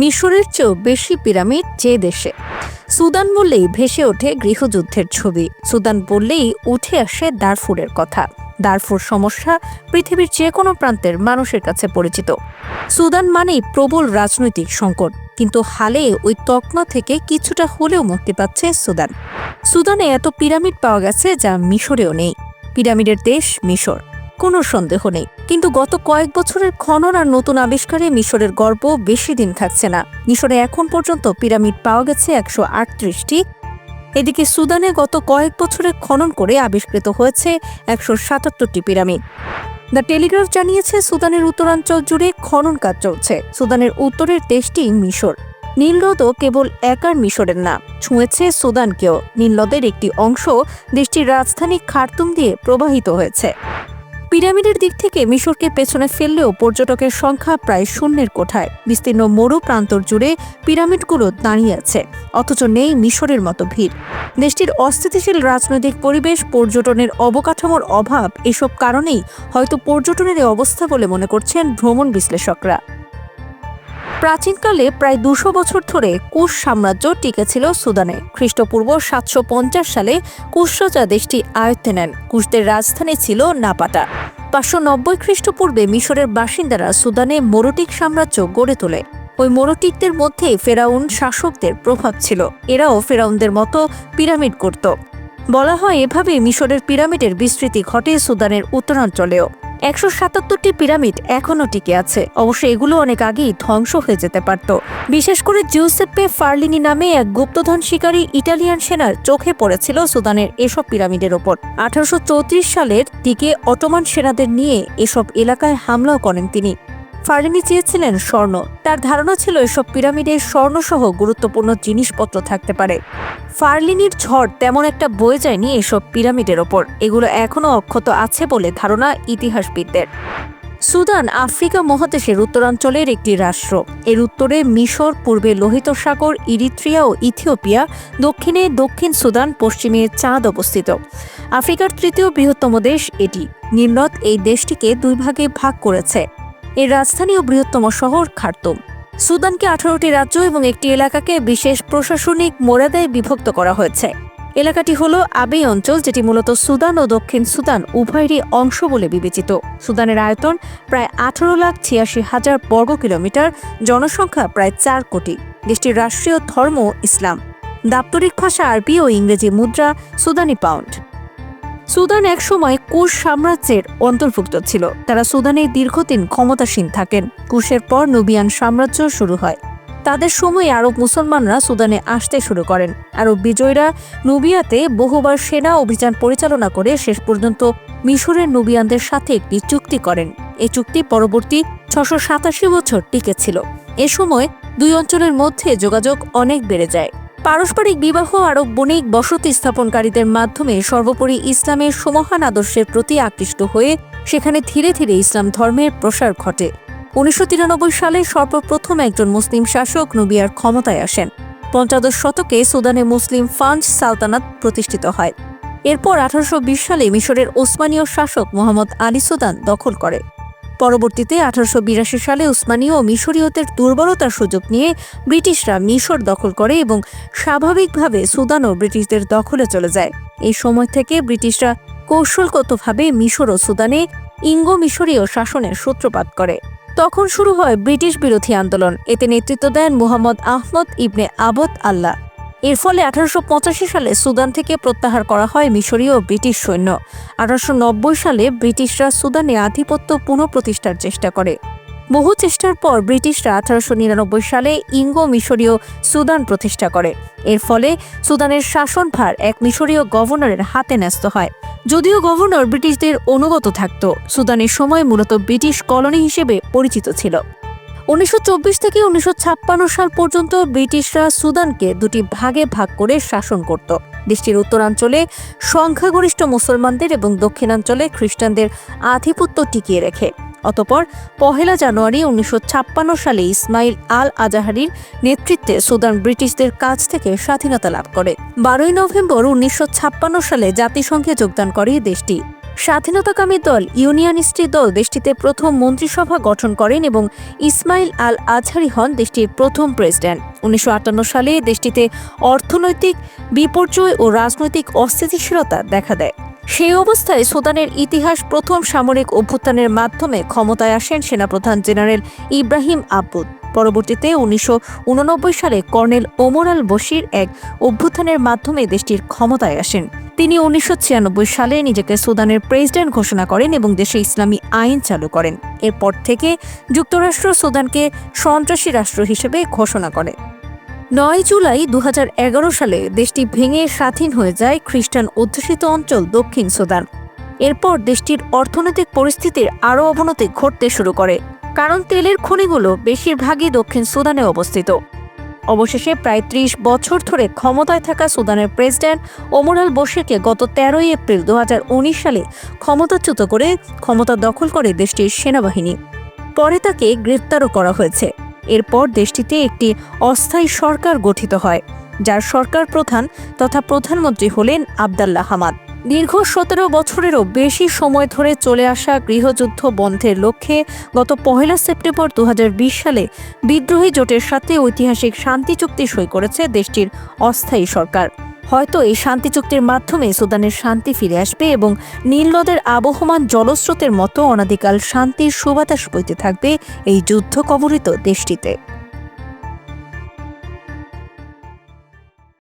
মিশরের চেয়েও বেশি পিরামিড যে দেশে। সুদান বললেই ভেসে ওঠে গৃহযুদ্ধের ছবি। সুদান বললেই উঠে আসে দারফুরের কথা। দারফুর সমস্যা পৃথিবীর যে কোনো প্রান্তের মানুষের কাছে পরিচিত। সুদান মানেই প্রবল রাজনৈতিক সংকট, কিন্তু হালে ওই তকমা থেকে কিছুটা হলেও মুক্তি পাচ্ছে সুদান। সুদানে এত পিরামিড পাওয়া গেছে যা মিশরেও নেই। পিরামিডের দেশ মিশর। কোনো সন্দেহ নেই। কিন্তু গত কয়েক বছরের খনন আর নতুন আবিষ্কারে মিশরের গর্ব বেশি দিন থাকছে না। মিশরে এখন পর্যন্ত পিরামিড পাওয়া গেছে একশো আটত্রিশটি। এদিকে সুদানে গত কয়েক বছরে খনন করে আবিষ্কৃত হয়েছে একশো সাতাত্তরটি পিরামিড। দ্য টেলিগ্রাফ জানিয়েছে, সুদানের উত্তরাঞ্চল জুড়ে খনন কাজ চলছে। সুদানের উত্তরের দেশটি মিশর। নীলনদও কেবল একার মিশরের না, ছুঁয়েছে সুদানকেও। নীলনদের একটি অংশ দেশটির রাজধানী খার্তুম দিয়ে প্রবাহিত হয়েছে। পিরামিডের দিক থেকে মিশরকে পেছনে ফেললেও পর্যটকের সংখ্যা প্রায় শূন্যের কোঠায়। বিস্তীর্ণ মরু প্রান্তর জুড়ে পিরামিডগুলো দাঁড়িয়ে আছে, অথচ নেই মিশরের মতো ভিড়। দেশটির অস্থিতিশীল রাজনৈতিক পরিবেশ, পর্যটনের অবকাঠামোর অভাব, এসব কারণেই হয়তো পর্যটনের অবস্থা বলে মনে করছেন ভ্রমণ বিশ্লেষকরা। প্রাচীনকালে প্রায় দুশো বছর ধরে কুশ সাম্রাজ্য টিকেছিল সুদানে। খ্রিস্টপূর্ব সাতশো পঞ্চাশ সালে কুশরাজা দেশটি আয়ত্তে নেন। কুশদের রাজধানী ছিল নাপাটা। পাঁচশো নব্বই খ্রিস্টপূর্বে মিশরের বাসিন্দারা সুদানে মোরটিক সাম্রাজ্য গড়ে তোলে। ওই মোরটিকদের মধ্যে ফেরাউন শাসকদের প্রভাব ছিল। এরাও ফেরাউনদের মতো পিরামিড করত বলা হয় এভাবে মিশরের পিরামিডের বিস্তৃতি ঘটে সুদানের উত্তরাঞ্চলেও। একশো সাতাত্তরটি পিরামিড এখনও টিকে আছে। অবশ্য এগুলো অনেক আগেই ধ্বংস হয়ে যেতে পারত। বিশেষ করে জিউসেপ্পে ফার্লিনি নামে এক গুপ্তধন শিকারী ইটালিয়ান সেনার চোখে পড়েছিল সুদানের এসব পিরামিডের ওপর। আঠারোশো চৌত্রিশ সালের দিকে অটোমান সেনাদের নিয়ে এসব এলাকায় হামলাও করেন তিনি। ফার্লিনি চেয়েছিলেন স্বর্ণ। তার ধারণা ছিল এসব পিরামিডে স্বর্ণসহ গুরুত্বপূর্ণ জিনিসপত্র থাকতে পারে। ফার্লিনির ঝড় তেমন একটা বয়ে যায়নি এসব পিরামিডের ওপর। এগুলো এখনও অক্ষত আছে বলে ধারণা ইতিহাসবিদদের। সুদান আফ্রিকা মহাদেশের উত্তরাঞ্চলের একটি রাষ্ট্র। এর উত্তরে মিশর, পূর্বে লোহিত সাগর, ইরিত্রিয়া ও ইথিওপিয়া, দক্ষিণে দক্ষিণ সুদান, পশ্চিমে চাঁদ অবস্থিত। আফ্রিকার তৃতীয় বৃহত্তম দেশ এটি। নীলনদ এই দেশটিকে দুই ভাগে ভাগ করেছে। এর রাজধানী ও বৃহত্তম শহর খার্তুম। সুদানকে আঠারোটি রাজ্য এবং একটি এলাকাকে বিশেষ প্রশাসনিক মোরাদায় বিভক্ত করা হয়েছে। এলাকাটি হল আবেই অঞ্চল, যেটি মূলত সুদান ও দক্ষিণ সুদান উভয়েরই অংশ বলে বিবেচিত। সুদানের আয়তন প্রায় আঠারো লাখ ছিয়াশি হাজার বর্গ কিলোমিটার, জনসংখ্যা প্রায় চার কোটি। দেশটির রাষ্ট্রীয় ধর্ম ইসলাম। দাপ্তরিক ভাষা আরবি ও ইংরেজি মুদ্রা সুদানি পাউন্ড। সুদান একসময় কুশ সাম্রাজ্যের অন্তর্ভুক্ত ছিল। তারা সুদানে দীর্ঘদিন ক্ষমতাসীন থাকেন। কুশের পর নুবিয়ান সাম্রাজ্য শুরু হয়। তাদের সময় আরব মুসলমানরা সুদানে আসতে শুরু করেন। আরব বিজয়ীরা নুবিয়াতে বহুবার সেনা অভিযান পরিচালনা করে শেষ পর্যন্ত মিশরের নুবিয়ানদের সাথে একটি চুক্তি করেন। এই চুক্তি পরবর্তী ছশো সাতাশি বছর টিকেছিল এ সময় দুই অঞ্চলের মধ্যে যোগাযোগ অনেক বেড়ে যায়। পারস্পরিক বিবাহ আরব বণিক বসতি স্থাপনকারীদের মাধ্যমে সর্বোপরি ইসলামের সমহান আদর্শের প্রতি আকৃষ্ট হয়ে সেখানে ধীরে ধীরে ইসলাম ধর্মের প্রসার ঘটে। উনিশশো তিরানব্বই সালে সর্বপ্রথম একজন মুসলিম শাসক নুবিয়ার ক্ষমতায় আসেন। পঞ্চদশ শতকে সুদানে মুসলিম ফাঞ্জ সালতানাত প্রতিষ্ঠিত হয়। এরপর আঠারোশো বিশ সালে মিশরের ওসমানীয় শাসক মোহাম্মদ আলী সুদান দখল করে। পরবর্তীতে আঠারোশো বিরাশি সালে উসমানীয় ও মিশরীয়দের দুর্বলতার সুযোগ নিয়ে ব্রিটিশরা মিশর দখল করে এবং স্বাভাবিকভাবে সুদানও ব্রিটিশদের দখলে চলে যায়। এই সময় থেকে ব্রিটিশরা কৌশলগতভাবে মিশর ও সুদানে ইঙ্গো মিশরীয় শাসনের সূত্রপাত করে। তখন শুরু হয় ব্রিটিশ বিরোধী আন্দোলন। এতে নেতৃত্ব দেন মুহাম্মদ আহমদ ইবনে আবদ আল্লাহ। এর ফলে আঠারোশো পঁচাশি সালে সুদান থেকে প্রত্যাহার করা হয় মিশরীয় ব্রিটিশ সৈন্য। আঠারোশো নব্বই সালে ব্রিটিশরা সুদানে আধিপত্য পুনঃপ্রতিষ্ঠার চেষ্টা করে। বহু চেষ্টার পর ব্রিটিশরা আঠারোশো নিরানব্বই সালে ইঙ্গো মিশরীয় সুদান প্রতিষ্ঠা করে। এর ফলে সুদানের শাসনভার এক মিশরীয় গভর্নরের হাতে ন্যস্ত হয়। যদিও গভর্নর ব্রিটিশদের অনুগত থাকত, সুদানের সময় মূলত ব্রিটিশ কলোনি হিসেবে পরিচিত ছিল। উনিশশো চব্বিশ থেকে উনিশশো সাল পর্যন্ত ব্রিটিশরা সুদানকে দুটি ভাগে ভাগ করে শাসন করত। দেশটির উত্তরাঞ্চলে সংখ্যাগরিষ্ঠ মুসলমানদের এবং দক্ষিণাঞ্চলে খ্রিস্টানদের আধিপত্য টিকিয়ে রেখে। অতপর পহেলা জানুয়ারি উনিশশো ছাপ্পান্ন সালে ইসমাইল আল আজাহারির নেতৃত্বে সুদান ব্রিটিশদের কাছ থেকে স্বাধীনতা লাভ করে। বারোই নভেম্বর উনিশশো ছাপ্পান্ন সালে জাতিসংঘে যোগদান করে দেশটি। স্বাধীনতাকামী দল ইউনিয়নিস্ট্রি দল দেশটিতে প্রথম মন্ত্রিসভা গঠন করেন এবং ইসমাইল আল আজহারি হন দেশটির প্রথম প্রেসিডেন্ট। উনিশশো আটান্ন সালে দেশটিতে অর্থনৈতিক বিপর্যয় ও রাজনৈতিক অস্থিতিশীলতা দেখা দেয়। সেই অবস্থায় সুদানের ইতিহাস প্রথম সামরিক অভ্যুত্থানের মাধ্যমে ক্ষমতায় আসেন সেনাপ্রধান জেনারেল ইব্রাহিম আব্বুদ। পরবর্তীতে উনিশশো উননব্বই সালে কর্নেল ওমর আল বশির এক অভ্যুত্থানের মাধ্যমে দেশটির ক্ষমতায় আসেন। তিনি উনিশশো ছিয়ানব্বই সালে নিজেকে সুদানের প্রেসিডেন্ট ঘোষণা করেন এবং দেশে ইসলামী আইন চালু করেন। এরপর থেকে যুক্তরাষ্ট্র সুদানকে সন্ত্রাসী রাষ্ট্র হিসেবে ঘোষণা করে। নয় জুলাই দু হাজার এগারো সালে দেশটি ভেঙে স্বাধীন হয়ে যায় খ্রিস্টান অধ্যুষিত অঞ্চল দক্ষিণ সুদান। এরপর দেশটির অর্থনৈতিক পরিস্থিতির আরও অবনতি ঘটতে শুরু করে, কারণ তেলের খনিগুলো বেশিরভাগই দক্ষিণ সুদানে অবস্থিত। অবশেষে প্রায় ত্রিশ বছর ধরে ক্ষমতায় থাকা সুদানের প্রেসিডেন্ট ওমর আল বশিরকে গত তেরোই এপ্রিল দু হাজার উনিশ সালে ক্ষমতাচ্যুত করে ক্ষমতা দখল করে দেশটির সেনাবাহিনী। পরে তাকে গ্রেপ্তারও করা হয়েছে। এরপর দেশটিতে একটি অস্থায়ী সরকার গঠিত হয়, যার সরকার প্রধান তথা প্রধানমন্ত্রী হলেন আবদাল্লাহ হামাদ। দীর্ঘ সতেরো বছরেরও বেশি সময় ধরে চলে আসা গৃহযুদ্ধ বন্ধের লক্ষ্যে গত পহেলা সেপ্টেম্বর দু হাজার বিশ সালে বিদ্রোহী জোটের সাথে ঐতিহাসিক শান্তি চুক্তি সই করেছে দেশটির অস্থায়ী সরকার। হয়তো এই শান্তি চুক্তির মাধ্যমে সুদানের শান্তি ফিরে আসবে এবং নীল নদের আবহমান জলস্রোতের মতো অনাদিকাল শান্তির সুবাতাস বইতে থাকবে এই যুদ্ধ কবলিত দেশটিতে।